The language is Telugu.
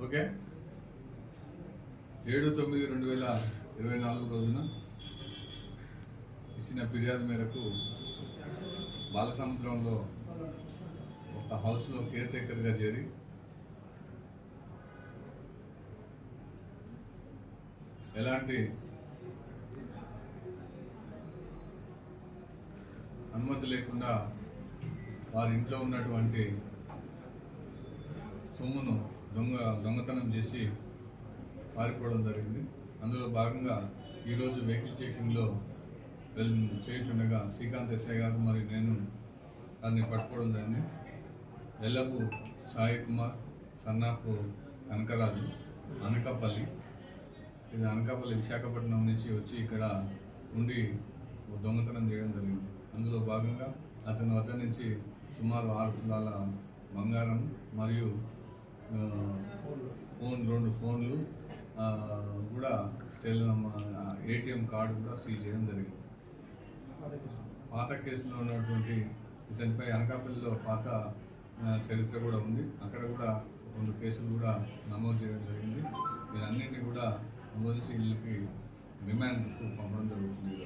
ఓకే. ఏడు తొమ్మిది రెండు వేల ఇరవై నాలుగు రోజున ఇచ్చిన ఫిర్యాదు మేరకు బాలసముద్రంలో ఒక హౌస్లో కేర్ టేకర్గా చేరి ఎలాంటి అనుమతి లేకుండా వారి ఇంట్లో ఉన్నటువంటి సొమ్మును దొంగ దొంగతనం చేసి పారిపోవడం జరిగింది. అందులో భాగంగా ఈరోజు వెహికల్ చెకింగ్లో వెల్ చేయుచుండగా శ్రీకాంత్ ఎస్ఐ గారు మరియు నేను దాన్ని పట్టుకోవడం జరిగింది. Yellapu Sai Kumar son of Kanakaraju Anakapalli. ఇది అనకాపల్లి విశాఖపట్నం నుంచి వచ్చి ఇక్కడ ఉండి దొంగతనం చేయడం జరిగింది. అందులో భాగంగా అతని వద్ద నుంచి సుమారు ఆరు తులాల బంగారం మరియు ఫోన్ రెండు ఫోన్లు కూడా సెల్ ఏటీఎం కార్డు కూడా సీజ్ చేయడం జరిగింది. పాత కేసులో. ఉన్నటువంటి ఇతనిపై అనకాపల్లిలో పాత చరిత్ర కూడా ఉంది. అక్కడ కూడా రెండు కేసులు కూడా నమోదు చేయడం జరిగింది. వీరన్నింటినీ కూడా నమోదు చేసి వీళ్ళకి రిమాండ్కు పంపడం జరుగుతుంది